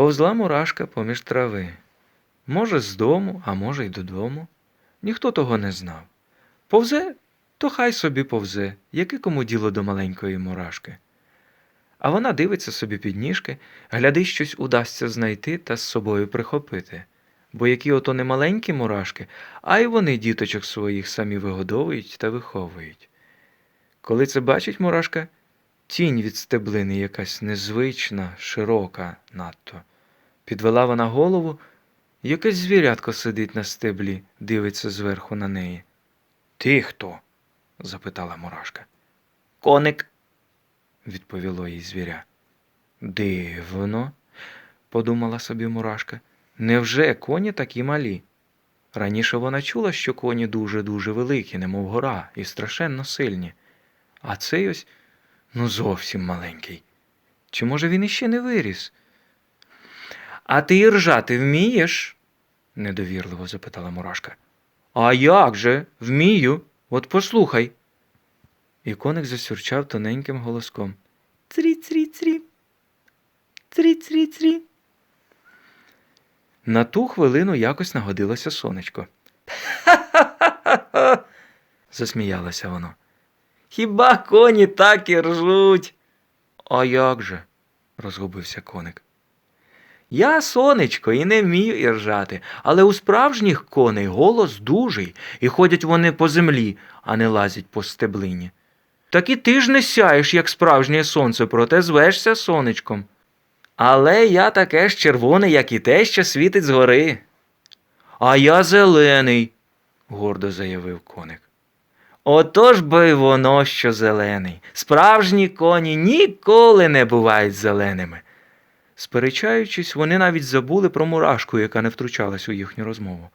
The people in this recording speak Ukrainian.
Повзла мурашка поміж трави. Може, з дому, а може, й додому. Ніхто того не знав. Повзе, то хай собі повзе, яке кому діло до маленької мурашки. А вона дивиться собі під ніжки, гляди, щось удасться знайти та з собою прихопити. Бо які ото не маленькі мурашки, а й вони діточок своїх самі вигодовують та виховують. Коли це бачить мурашка, тінь від стеблини якась незвична, широка надто. Підвела вона голову, якесь звірятко сидить на стеблі, дивиться зверху на неї. Ти хто? запитала мурашка. Коник, відповіло їй звіря. Дивно, подумала собі мурашка. Невже коні такі малі? Раніше вона чула, що коні дуже-дуже великі, немов гора, і страшенно сильні. А цей ось ну зовсім маленький. Чи може він іще не виріс? А ти і ржати вмієш? недовірливо запитала мурашка. А як же? Вмію. От послухай. І коник засюрчав тоненьким голоском. Црі-црі-црі. Црі-црі-црі. На ту хвилину якось нагодилося сонечко. Ха-ха-ха-ха. засміялося воно. Хіба коні так і ржуть? А як же? розгубився коник. Я сонечко і не вмію іржати, але у справжніх коней голос дужий, і ходять вони по землі, а не лазять по стеблині. Так і ти ж не сяєш, як справжнє сонце, проте звешся сонечком. Але я таке ж червоне, як і те, що світить згори. А я зелений, гордо заявив коник. Отож бо й воно, що зелений. Справжні коні ніколи не бувають зеленими. Сперечаючись, вони навіть забули про мурашку, яка не втручалась у їхню розмову.